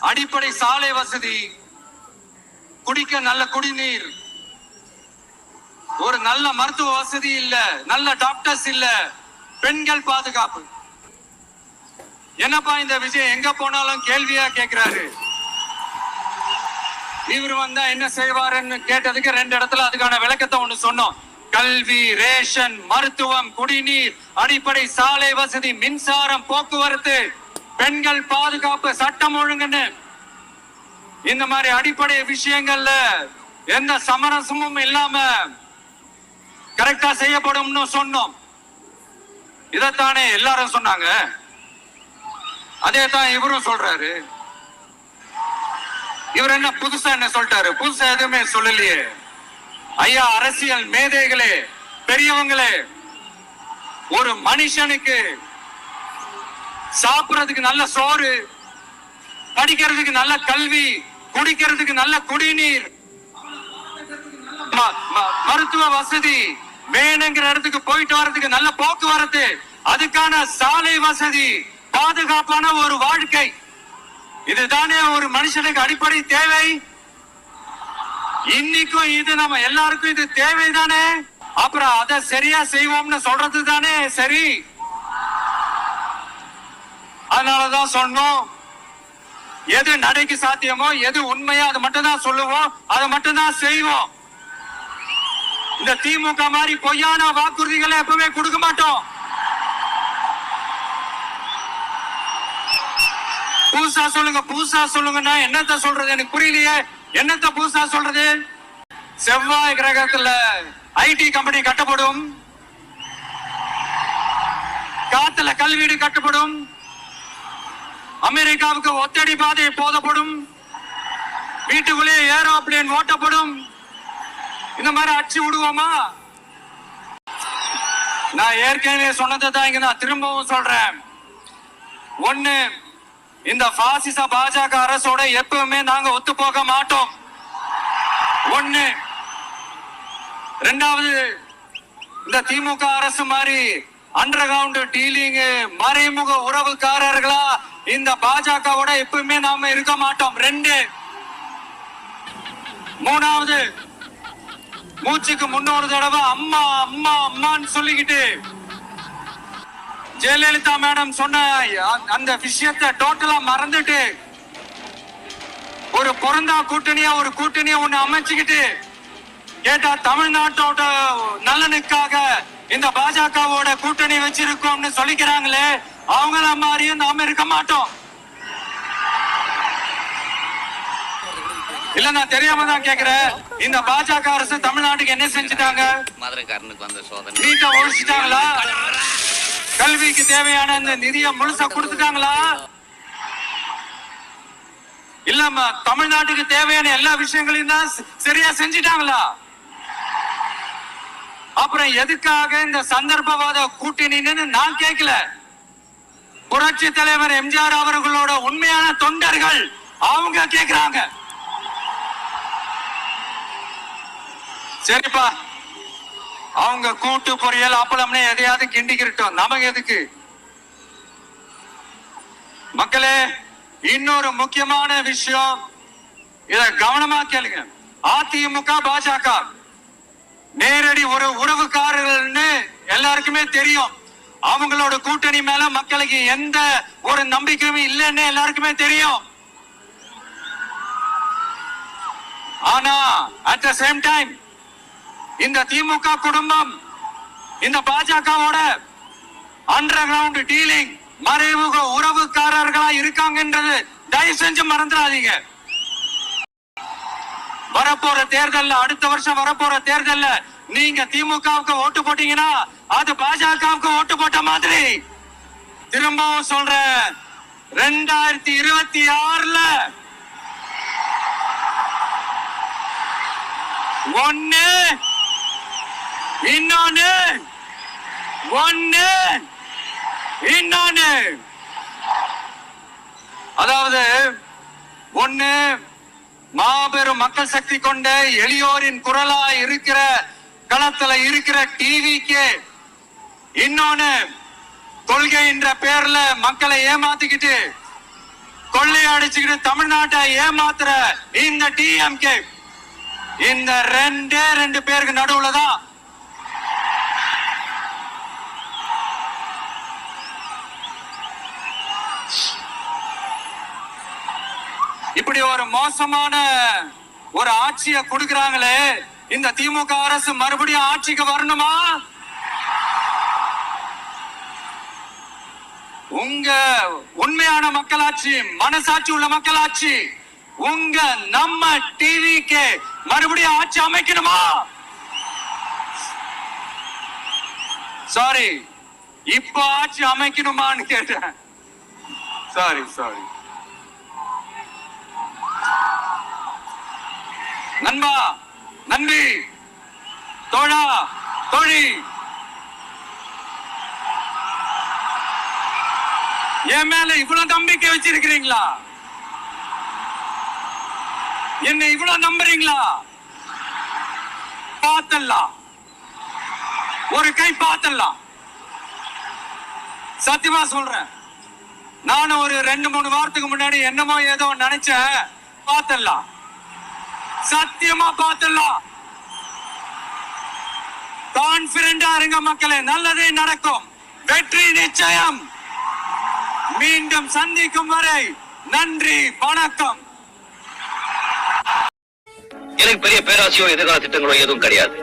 அடிப்படை சாலை வசதி. குடிக்க நல்ல குடிநீர். ஒரு நல்ல மருத்துவ வசதி இல்ல. நல்ல டாக்டர்ஸ் இல்ல. பெண்கள் பாதுகாப்பு. என்னப்பா இந்த விஷயம் எங்க போனாலும் கேள்வியா கேக்குறாரு. இவர் வந்தா என்ன செய்வாருன்னு கேட்டதுக்கு ரெண்டு இடத்துல அதுக்கான விளக்கத்தை ஒண்ணு சொன்னோம். கல்வி ரேஷன் மருத்துவம் குடிநீர் அடிப்படை சாலை வசதி மின்சாரம் போக்குவரத்து. பெண்கள் பாதுகாப்பு சட்டம் ஒழுங்குன்னு. இந்த மாதிரி அடிப்படை விஷயங்கள்ல எந்த சமரசமும் இல்லாம கரெக்டா செய்யப்படும்னு சொன்னோம். இதைத்தானே எல்லாரும் சொன்னாங்க. அதே தான் இவரும் சொல்றாரு. இவர் என்ன புதுசா என்ன சொல்லிட்டாரு? புதுசா எதுவுமே சொல்லலையே. ஐயா அரசியல் மேதைகளே பெரியவங்களே ஒரு மனுஷனுக்கு சாப்பிடுறதுக்கு நல்ல சோறு படிக்கிறதுக்கு நல்ல கல்வி குடிக்கிறதுக்கு நல்ல குடிநீர் மருத்துவ வசதி வேணுங்கிற இடத்துக்கு போயிட்டு வர்றதுக்கு நல்ல போக்குவரத்து அதுக்கான சாலை வசதி பாதுகாப்பான ஒரு வாழ்க்கை. இதுதானே ஒரு மனுஷனுக்கு அடிப்படை தேவை? இன்னைக்கும் இது நம்ம எல்லாருக்கும் இது தேவைதானே? அப்புறம் அதை சரியா செய்வோம்னு சொல்றது தானே சரி? அதனாலதான் சொன்னோம். எது நடைக்கு சாத்தியமோ எது உண்மையோ அதை மட்டும் தான் சொல்லுவோம். அதை மட்டும் தான் செய்வோம். இந்த திமுக மாதிரி பொய்யான வாக்குறுதிகளை எப்பவுமே கொடுக்க மாட்டோம். புதுசா சொல்லுங்க புதுசா சொல்லுங்கன்னா என்னத்த சொல்றது? எனக்கு புரியலையே. என்னத்த புதுசா சொல்றது? செவ்வாய் கிரகத்துல ஐடி கம்பெனி கட்டப்படும். காத்துல கல்வீடு கட்டப்படும். அமெரிக்காவுக்கு ஒத்தடி பாதை போதப்படும். வீட்டுக்குள்ளே ஏரோப்ளேன் ஓட்டப்படும். இந்த மாதிரி அடிச்சு விடுவோமா? நான் ஏற்கனவே சொன்னதை தான் இங்க நான் திரும்பவும் சொல்றேன். ஒண்ணு இந்த பாசிச பாஜக அரசோட எப்பவுமே நாங்க ஒத்து போக மாட்டோம். ஒண்ணு ரெண்டாவது இந்த திமுக அரசு மாதிரி அண்டர் கிரவுண்ட் டீலிங் மறைமுக உறவுக்காரர்களா இந்த பாஜகவோட எப்பவுமே நாம இருக்க மாட்டோம். ரெண்டு. மூணாவது. மூச்சுக்கு முன்னொரு தடவை அம்மா அம்மா அம்மான்னு சொல்லிக்கிட்டு ஜெயலலிதா மேடம் சொன்ன அந்த விஷயத்தை டோட்டலா மறந்துட்டு ஒரு பிறந்தா கூட்டணியா ஒரு கூட்டணியா ஒண்ணு அமைச்சுக்கிட்டு கேட்டா தமிழ்நாட்டோட நலனுக்காக இந்த பாஜகவோட கூட்டணி வச்சிருக்கோம்னு சொல்லிக்கிறாங்களே அவங்கள மாதிரியும் நாம இருக்க மாட்டோம். இல்ல நான் தெரியாம தான் கேக்குறேன். இந்த பாஜக அரசு தமிழ்நாட்டுக்கு என்ன செஞ்சுட்டாங்க? மதுரைக்காரனுக்கு வந்த சோதனை. நீட்டை ஒழிச்சிட்டாங்களா? கல்விக்கு தேவையான இந்த நிதியை முழுசா கொடுத்துட்டாங்களா? இல்லம்மா தமிழ்நாட்டுக்கு தேவையான எல்லா விஷயங்களையும் தான் சரியா செஞ்சிட்டாங்களா? அப்புறம் எதுக்காக இந்த சந்தர்ப்பவாத கூட்டணின்னு நான் கேட்கல புரட்சி தலைவர் எம்ஜிஆர் அவர்களோட உண்மையான தொண்டர்கள் அவங்க கேக்குறாங்க. சரிப்பா. அவங்க கூட்டு பொரியல் அப்பளம்னு எதையாவது கிண்டிக்கிட்டோம் நமக்கு எதுக்கு? மக்களே இன்னொரு முக்கியமான விஷயம். இத கவனமா கேளுங்க. அதிமுக பாஜக. நேரடி ஒரு உறவுக்காரர்கள்னு எல்லாருக்குமே தெரியும். அவங்களோட கூட்டணி மேல மக்களுக்கு எந்த ஒரு நம்பிக்கையும் இல்லைன்னு எல்லாருக்குமே தெரியும். ஆனா அட் த சேம் டைம் இந்த திமுக குடும்பம் இந்த பாஜகவோட அண்டர் கிரவுண்ட் டீலிங் மறைமுக உறவுக்காரர்களா இருக்காங்கன்றது தயவு செஞ்சு மறந்துடாதீங்க. வரப்போற தேர்தல்ல அடுத்த வருஷம் வரப்போற தேர்தல்ல நீங்க திமுகவுக்கு ஓட்டு போட்டீங்கன்னா அது பாஜகவுக்கு ஓட்டு போட்ட மாதிரி. திரும்பவும் சொல்றேன் ரெண்டாயிரத்தி இருபத்தி ஆறுல. ஒன்னு இன்னொன்னு ஒன்னு இன்னொன்னு. அதாவது ஒன்னு மாபெரும் மக்கள் சக்தி கொண்ட எளியோரின் குரலா இருக்கிற களத்துல இருக்கிற டிவிக்கு இன்னொன்னு கொள்கை என்ற பேர்ல மக்களை ஏமாத்திக்கிட்டு கொள்ளையடிச்சுக்கிட்டு தமிழ்நாட்டை ஏமாத்துற இந்த டிஎம்கே இந்த ரெண்டே ரெண்டு பேருக்கு நடுவுல தான் இப்படி ஒரு மோசமான ஒரு ஆட்சியை கொடுக்கறாங்களே இந்த திமுக அரசு மறுபடியும் ஆட்சிக்கு வரணுமா? உங்க உண்மையான மக்களாட்சி மனசாட்சி உள்ள மக்களாட்சி உங்க நம்ம டிவிக்கு மறுபடியும் ஆட்சி அமைக்கணுமா? சாரி இப்ப ஆட்சி அமைக்கணுமான்னு கேட்டேன். சாரி சாரி நண்பா நன்றி. தோழா தோழி. என் மேல இவ்வளவு நம்பிக்கை வச்சிருக்கிறீங்களா? என்ன இவ்வளவு நம்புறீங்களா? பார்த்தல்லாம் ஒரு கை பார்த்தல்லாம் சத்தியமா சொல்றேன். நானும் ஒரு ரெண்டு மூணு வாரத்துக்கு முன்னாடி என்னமோ ஏதோ நினைச்சேன். பார்த்தல்லாம் சத்தியமா பார்த்தலாம் கான்பிடண்டா இருங்க மக்களே. நல்லதே நடக்கும். வெற்றி நிச்சயம். மீண்டும் சந்திக்கும் வரை நன்றி வணக்கம். எனக்கு பெரிய பேராசையோ எதிர்கால திட்டங்களோ எதுவும் கிடையாது.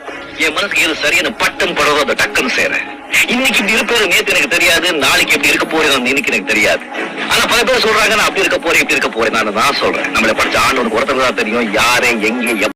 என் மனசுக்கு எது சரியான பட்டம் படுறதோ அதை டக்குன்னு செய்றேன். இன்னைக்கு இப்படி இருப்பது நேத்து எனக்கு தெரியாது நாளைக்கு எப்படி இருக்க போறேன் இன்னைக்கு எனக்கு தெரியாது. ஆனா பல பேர் சொல்றாங்க நான் அப்படி இருக்க போறேன் இப்படி இருக்க போறேன் நான் நான் சொல்றேன். நம்மளை படிச்ச ஆண்டு ஒருத்தர் தான் தெரியும் யாரே எங்கே